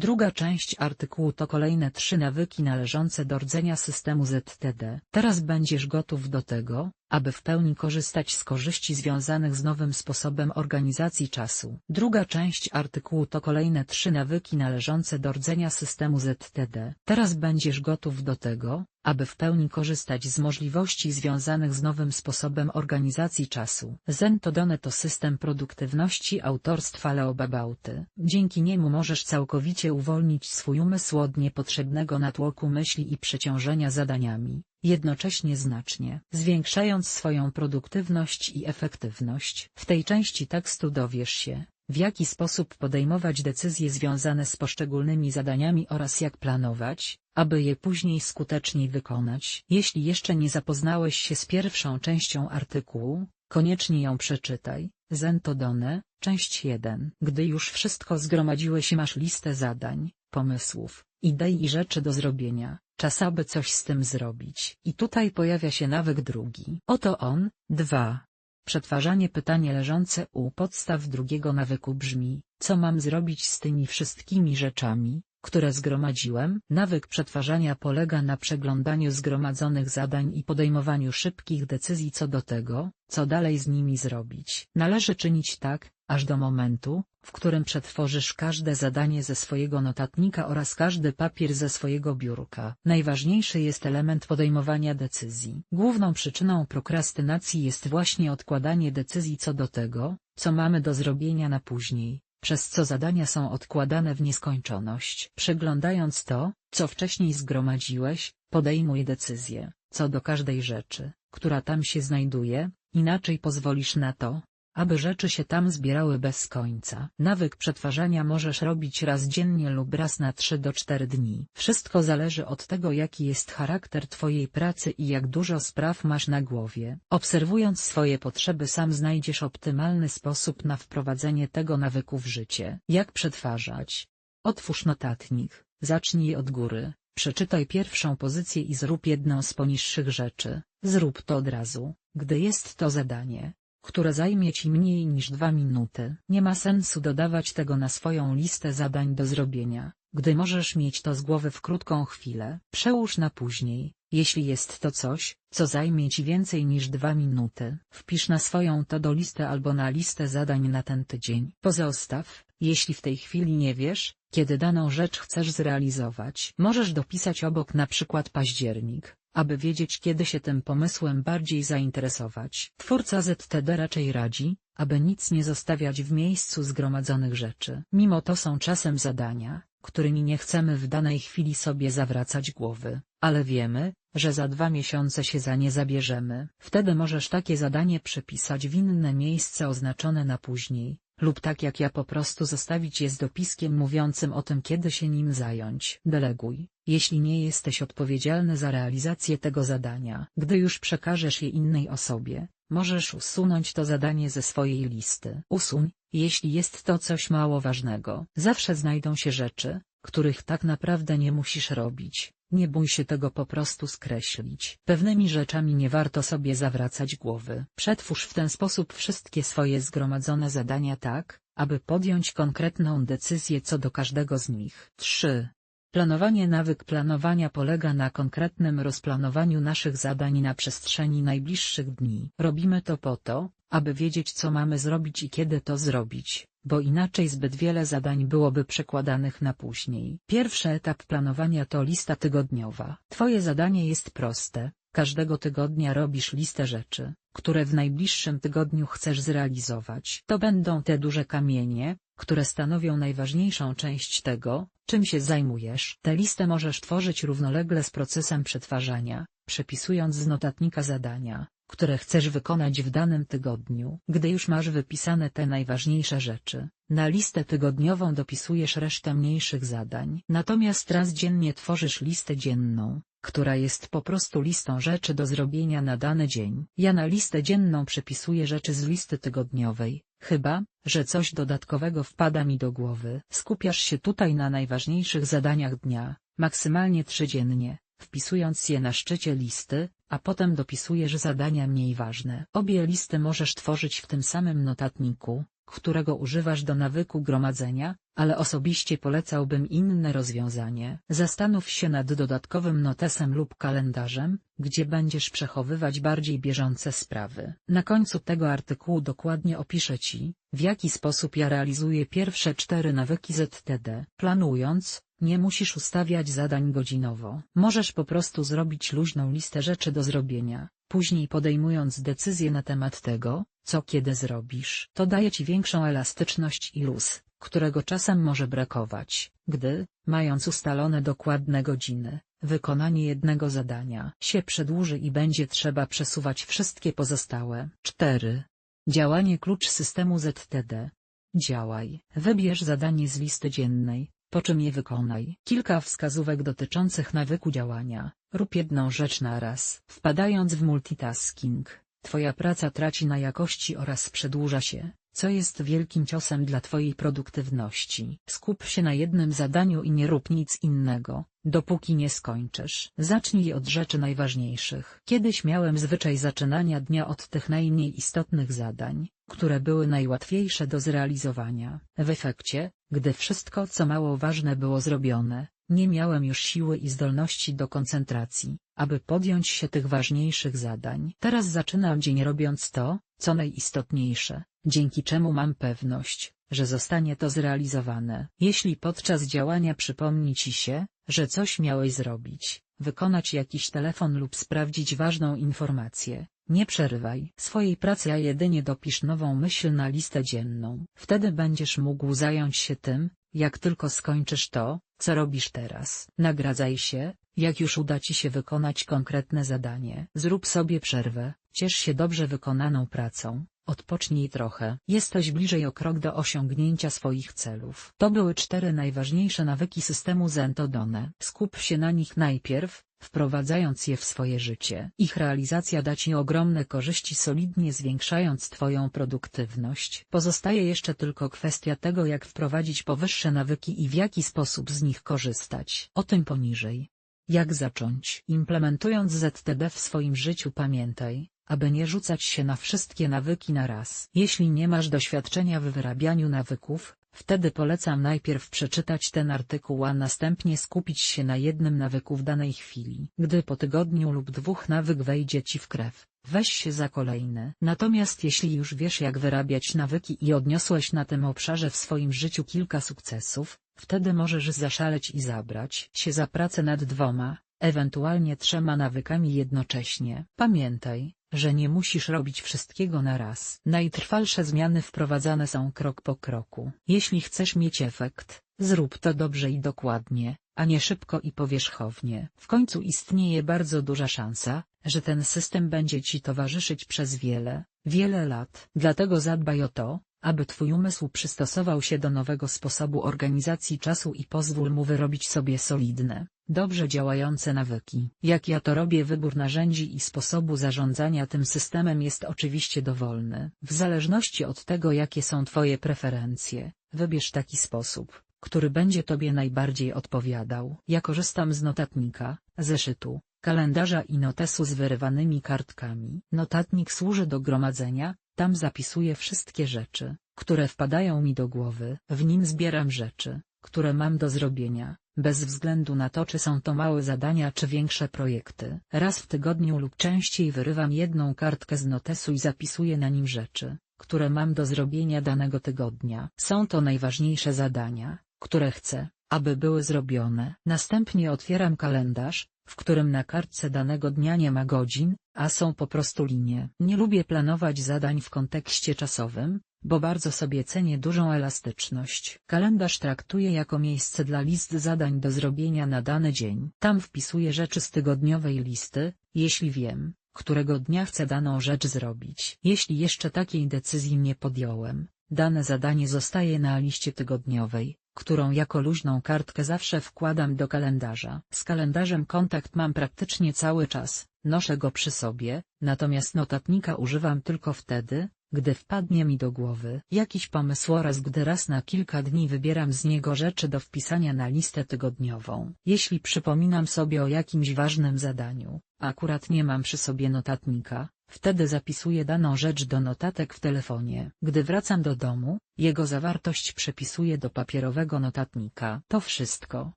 Druga część artykułu to kolejne trzy nawyki należące do rdzenia systemu ZTD. Teraz będziesz gotów do tego, aby w pełni korzystać z korzyści związanych z nowym sposobem organizacji czasu. Druga część artykułu to kolejne trzy nawyki należące do rdzenia systemu ZTD. Teraz będziesz gotów do tego, aby w pełni korzystać z możliwości związanych z nowym sposobem organizacji czasu. Zentodone to system produktywności autorstwa Leo Babauty. Dzięki niemu możesz całkowicie uwolnić swój umysł od niepotrzebnego natłoku myśli i przeciążenia zadaniami jednocześnie znacznie zwiększając swoją produktywność i efektywność. W tej części tekstu dowiesz się, w jaki sposób podejmować decyzje związane z poszczególnymi zadaniami oraz jak planować, aby je później skuteczniej wykonać. Jeśli jeszcze nie zapoznałeś się z pierwszą częścią artykułu, koniecznie ją przeczytaj. Zentodone, część 1. Gdy już wszystko zgromadziłeś masz listę zadań, pomysłów, idei i rzeczy do zrobienia, czas aby coś z tym zrobić. I tutaj pojawia się nawyk drugi. Oto on, 2. Przetwarzanie pytanie leżące u podstaw drugiego nawyku brzmi, co mam zrobić z tymi wszystkimi rzeczami, które zgromadziłem. Nawyk przetwarzania polega na przeglądaniu zgromadzonych zadań i podejmowaniu szybkich decyzji co do tego, co dalej z nimi zrobić. Należy czynić tak, aż do momentu, w którym przetworzysz każde zadanie ze swojego notatnika oraz każdy papier ze swojego biurka. Najważniejszy jest element podejmowania decyzji. Główną przyczyną prokrastynacji jest właśnie odkładanie decyzji co do tego, co mamy do zrobienia na później przez co zadania są odkładane w nieskończoność. Przeglądając to, co wcześniej zgromadziłeś, podejmuj decyzję, co do każdej rzeczy, która tam się znajduje, inaczej pozwolisz na to, aby rzeczy się tam zbierały bez końca. Nawyk przetwarzania możesz robić raz dziennie lub raz na 3 do 4 dni. Wszystko zależy od tego jaki jest charakter Twojej pracy i jak dużo spraw masz na głowie. Obserwując swoje potrzeby sam znajdziesz optymalny sposób na wprowadzenie tego nawyku w życie. Jak przetwarzać? Otwórz notatnik, zacznij od góry, przeczytaj pierwszą pozycję i zrób jedną z poniższych rzeczy. Zrób to od razu, gdy jest to zadanie które zajmie Ci mniej niż dwa minuty. Nie ma sensu dodawać tego na swoją listę zadań do zrobienia, gdy możesz mieć to z głowy w krótką chwilę. Przełóż na później, jeśli jest to coś, co zajmie Ci więcej niż dwa minuty. Wpisz na swoją to do listę albo na listę zadań na ten tydzień. Pozostaw, jeśli w tej chwili nie wiesz, kiedy daną rzecz chcesz zrealizować. Możesz dopisać obok na przykład październik, aby wiedzieć kiedy się tym pomysłem bardziej zainteresować. Twórca ZTD raczej radzi, aby nic nie zostawiać w miejscu zgromadzonych rzeczy. Mimo to są czasem zadania, którymi nie chcemy w danej chwili sobie zawracać głowy, ale wiemy, że za dwa miesiące się za nie zabierzemy. Wtedy możesz takie zadanie przepisać w inne miejsce oznaczone na później, lub tak jak ja po prostu zostawić je z dopiskiem mówiącym o tym kiedy się nim zająć. Deleguj, jeśli nie jesteś odpowiedzialny za realizację tego zadania. Gdy już przekażesz je innej osobie, możesz usunąć to zadanie ze swojej listy. Usuń, jeśli jest to coś mało ważnego. Zawsze znajdą się rzeczy, których tak naprawdę nie musisz robić. Nie bój się tego po prostu skreślić. Pewnymi rzeczami nie warto sobie zawracać głowy. Przetwórz w ten sposób wszystkie swoje zgromadzone zadania tak, aby podjąć konkretną decyzję co do każdego z nich. 3. Planowanie Nawyk planowania polega na konkretnym rozplanowaniu naszych zadań na przestrzeni najbliższych dni. Robimy to po to, aby wiedzieć co mamy zrobić i kiedy to zrobić, bo inaczej zbyt wiele zadań byłoby przekładanych na później. Pierwszy etap planowania to lista tygodniowa. Twoje zadanie jest proste, każdego tygodnia robisz listę rzeczy, które w najbliższym tygodniu chcesz zrealizować. To będą te duże kamienie, które stanowią najważniejszą część tego, czym się zajmujesz. Tę listę możesz tworzyć równolegle z procesem przetwarzania, przepisując z notatnika zadania, które chcesz wykonać w danym tygodniu. Gdy już masz wypisane te najważniejsze rzeczy, na listę tygodniową dopisujesz resztę mniejszych zadań. Natomiast raz dziennie tworzysz listę dzienną, która jest po prostu listą rzeczy do zrobienia na dany dzień. Ja na listę dzienną przepisuję rzeczy z listy tygodniowej, chyba, że coś dodatkowego wpada mi do głowy. Skupiasz się tutaj na najważniejszych zadaniach dnia, maksymalnie trzy dziennie, wpisując je na szczycie listy, a potem dopisujesz zadania mniej ważne. Obie listy możesz tworzyć w tym samym notatniku, którego używasz do nawyku gromadzenia, ale osobiście polecałbym inne rozwiązanie. Zastanów się nad dodatkowym notesem lub kalendarzem, gdzie będziesz przechowywać bardziej bieżące sprawy. Na końcu tego artykułu dokładnie opiszę Ci, w jaki sposób ja realizuję pierwsze cztery nawyki ZTD. Planując, nie musisz ustawiać zadań godzinowo. Możesz po prostu zrobić luźną listę rzeczy do zrobienia, później podejmując decyzję na temat tego, co kiedy zrobisz. To daje Ci większą elastyczność i luz, którego czasem może brakować, gdy, mając ustalone dokładne godziny, wykonanie jednego zadania się przedłuży i będzie trzeba przesuwać wszystkie pozostałe. 4. Działanie klucz systemu ZTD. Działaj. Wybierz zadanie z listy dziennej, po czym je wykonaj. Kilka wskazówek dotyczących nawyku działania. Rób jedną rzecz na raz. Wpadając w multitasking, twoja praca traci na jakości oraz przedłuża się, co jest wielkim ciosem dla twojej produktywności. Skup się na jednym zadaniu i nie rób nic innego, dopóki nie skończysz. Zacznij od rzeczy najważniejszych. Kiedyś miałem zwyczaj zaczynania dnia od tych najmniej istotnych zadań, które były najłatwiejsze do zrealizowania. W efekcie, gdy wszystko co mało ważne było zrobione, nie miałem już siły i zdolności do koncentracji, aby podjąć się tych ważniejszych zadań. Teraz zaczynam dzień robiąc to, co najistotniejsze, dzięki czemu mam pewność, że zostanie to zrealizowane. Jeśli podczas działania przypomni ci się, że coś miałeś zrobić, wykonać jakiś telefon lub sprawdzić ważną informację, nie przerywaj swojej pracy a jedynie dopisz nową myśl na listę dzienną. Wtedy będziesz mógł zająć się tym, jak tylko skończysz to, co robisz teraz. Nagradzaj się, jak już uda ci się wykonać konkretne zadanie. Zrób sobie przerwę, ciesz się dobrze wykonaną pracą, odpocznij trochę. Jesteś bliżej o krok do osiągnięcia swoich celów. To były cztery najważniejsze nawyki systemu Zentodone. Skup się na nich najpierw, wprowadzając je w swoje życie. Ich realizacja da Ci ogromne korzyści solidnie zwiększając Twoją produktywność. Pozostaje jeszcze tylko kwestia tego jak wprowadzić powyższe nawyki i w jaki sposób z nich korzystać. O tym poniżej. Jak zacząć? Implementując ZTD w swoim życiu pamiętaj, aby nie rzucać się na wszystkie nawyki na raz. Jeśli nie masz doświadczenia w wyrabianiu nawyków, wtedy polecam najpierw przeczytać ten artykuł a następnie skupić się na jednym nawyku w danej chwili. Gdy po tygodniu lub dwóch nawyk wejdzie ci w krew, weź się za kolejny. Natomiast jeśli już wiesz jak wyrabiać nawyki i odniosłeś na tym obszarze w swoim życiu kilka sukcesów, wtedy możesz zaszaleć i zabrać się za pracę nad dwoma, ewentualnie trzema nawykami jednocześnie. Pamiętaj, że nie musisz robić wszystkiego na raz. Najtrwalsze zmiany wprowadzane są krok po kroku. Jeśli chcesz mieć efekt, zrób to dobrze i dokładnie, a nie szybko i powierzchownie. W końcu istnieje bardzo duża szansa, że ten system będzie Ci towarzyszyć przez wiele, wiele lat. Dlatego zadbaj o to, aby Twój umysł przystosował się do nowego sposobu organizacji czasu i pozwól mu wyrobić sobie solidne, dobrze działające nawyki. Jak ja to robię wybór narzędzi i sposobu zarządzania tym systemem jest oczywiście dowolny. W zależności od tego jakie są Twoje preferencje, wybierz taki sposób, który będzie Tobie najbardziej odpowiadał. Ja korzystam z notatnika, zeszytu, kalendarza i notesu z wyrywanymi kartkami. Notatnik służy do gromadzenia, tam zapisuję wszystkie rzeczy, które wpadają mi do głowy. W nim zbieram rzeczy, które mam do zrobienia, bez względu na to czy są to małe zadania czy większe projekty. Raz w tygodniu lub częściej wyrywam jedną kartkę z notesu i zapisuję na nim rzeczy, które mam do zrobienia danego tygodnia. Są to najważniejsze zadania, które chcę, aby były zrobione. Następnie otwieram kalendarz, w którym na kartce danego dnia nie ma godzin, a są po prostu linie. Nie lubię planować zadań w kontekście czasowym, bo bardzo sobie cenię dużą elastyczność. Kalendarz traktuję jako miejsce dla list zadań do zrobienia na dany dzień. Tam wpisuję rzeczy z tygodniowej listy, jeśli wiem, którego dnia chcę daną rzecz zrobić. Jeśli jeszcze takiej decyzji nie podjąłem, dane zadanie zostaje na liście tygodniowej, którą jako luźną kartkę zawsze wkładam do kalendarza. Z kalendarzem kontakt mam praktycznie cały czas, noszę go przy sobie, natomiast notatnika używam tylko wtedy, gdy wpadnie mi do głowy jakiś pomysł oraz gdy raz na kilka dni wybieram z niego rzeczy do wpisania na listę tygodniową. Jeśli przypominam sobie o jakimś ważnym zadaniu, akurat nie mam przy sobie notatnika, Wtedy zapisuję daną rzecz do notatek w telefonie. Gdy wracam do domu, jego zawartość przepisuję do papierowego notatnika. To wszystko.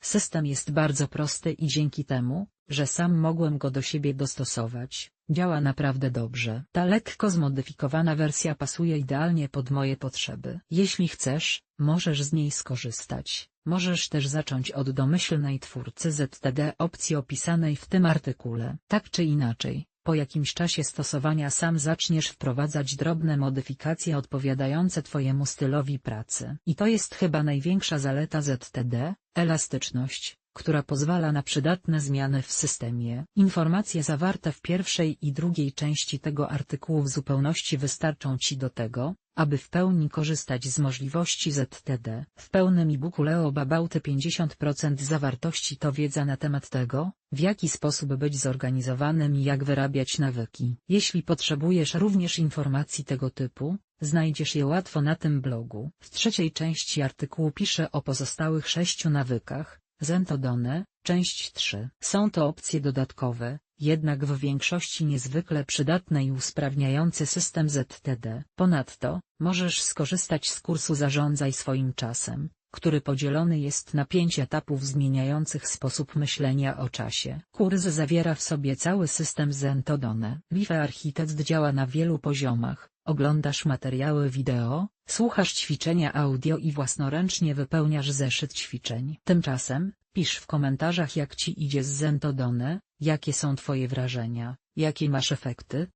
System jest bardzo prosty i dzięki temu, że sam mogłem go do siebie dostosować, działa naprawdę dobrze. Ta lekko zmodyfikowana wersja pasuje idealnie pod moje potrzeby. Jeśli chcesz, możesz z niej skorzystać. Możesz też zacząć od domyślnej twórcy ZTD opcji opisanej w tym artykule. Tak czy inaczej, po jakimś czasie stosowania sam zaczniesz wprowadzać drobne modyfikacje odpowiadające Twojemu stylowi pracy. I to jest chyba największa zaleta ZTD, elastyczność, która pozwala na przydatne zmiany w systemie. Informacje zawarte w pierwszej i drugiej części tego artykułu w zupełności wystarczą Ci do tego, aby w pełni korzystać z możliwości ZTD. W pełnym e-booku Leo Babauty 50% zawartości to wiedza na temat tego, w jaki sposób być zorganizowanym i jak wyrabiać nawyki. Jeśli potrzebujesz również informacji tego typu, znajdziesz je łatwo na tym blogu. W trzeciej części artykułu piszę o pozostałych sześciu nawykach, Zentodone, część 3. Są to opcje dodatkowe, jednak w większości niezwykle przydatne i usprawniające system ZTD. Ponadto, możesz skorzystać z kursu Zarządzaj swoim czasem, który podzielony jest na pięć etapów zmieniających sposób myślenia o czasie. Kurs zawiera w sobie cały system Zentodone. Life Architect działa na wielu poziomach, oglądasz materiały wideo, słuchasz ćwiczenia audio i własnoręcznie wypełniasz zeszyt ćwiczeń. Tymczasem, pisz w komentarzach jak ci idzie z Zentodone, jakie są twoje wrażenia, jakie masz efekty,